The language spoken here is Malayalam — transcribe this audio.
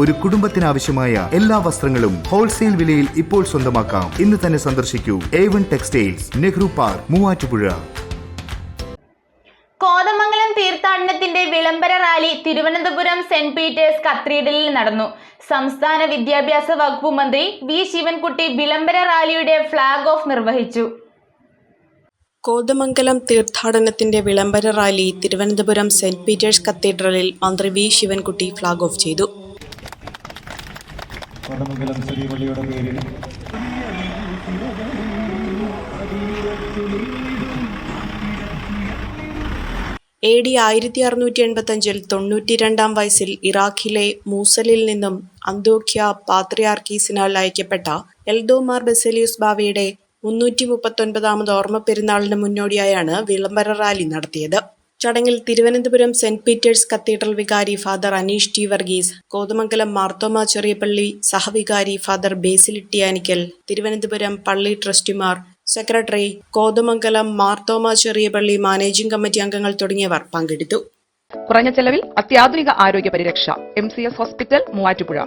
ഒരു കുടുംബത്തിനാവശ്യമായ എല്ലാ വസ്ത്രങ്ങളും ഹോൾസെയിൽ വിലയിൽ ഇപ്പോൾ സ്വന്തമാക്കാം. ഇന്ന് തന്നെ സന്ദർശിക്കൂ. A one textiles Nehru park Muvattupuzha. Kothamangalam തീർത്ഥാടനത്തിന്റെ വിളംബര റാലി തിരുവനന്തപുരം സെന്റ് പീറ്റേഴ്സ് കത്തീഡ്രലിൽ നടന്നു. സംസ്ഥാന വിദ്യാഭ്യാസ വകുപ്പ് മന്ത്രി വി ശിവൻകുട്ടി വിളംബര റാലിയുടെ ഫ്ളാഗ് ഓഫ് നിർവഹിച്ചു. കോതമംഗലം തീർത്ഥാടനത്തിന്റെ വിളംബര റാലി തിരുവനന്തപുരം സെന്റ് പീറ്റേഴ്സ് കത്തീഡ്രലിൽ മന്ത്രി വി ശിവൻകുട്ടി ഫ്ളാഗ് ഓഫ് ചെയ്തു. കോതമംഗലം ശ്രീപള്ളിയുടെ പേരിൽ. എ ഡി ആയിരത്തി അറുന്നൂറ്റി എൺപത്തഞ്ചിൽ തൊണ്ണൂറ്റിരണ്ടാം വയസ്സിൽ ഇറാഖിലെ മൂസലിൽ നിന്നും അന്തോഖ്യ പാത്രിയാർക്കീസിനാൽ അയക്കപ്പെട്ട എൽദോമാർ ബെസലിയൂസ് ബാവയുടെ മുന്നൂറ്റി മുപ്പത്തൊൻപതാമത് ഓർമ്മ പെരുന്നാളിന് മുന്നോടിയായാണ് വിളംബര റാലി നടത്തിയത്. ചടങ്ങിൽ തിരുവനന്തപുരം സെന്റ് പീറ്റേഴ്സ് കത്തീഡ്രൽ വികാരി ഫാദർ അനീഷ് ടി വർഗീസ് കോതമംഗലം മാർത്തോമ ചെറിയപ്പള്ളി സഹവികാരി ഫാദർ ബേസിലിട്ടിയാനിക്കൽ തിരുവനന്തപുരം പള്ളി ട്രസ്റ്റിമാർ secretary Kothamangalam Marthoma Cheriyapalli managing committee അംഗങ്ങൾ തുടങ്ങിയവർ പങ്കെടുത്തു. കുറഞ്ഞ ചെലവിൽ അത്യാധുനിക ആരോഗ്യ പരിരക്ഷ M C S hospital Muvattupuzha.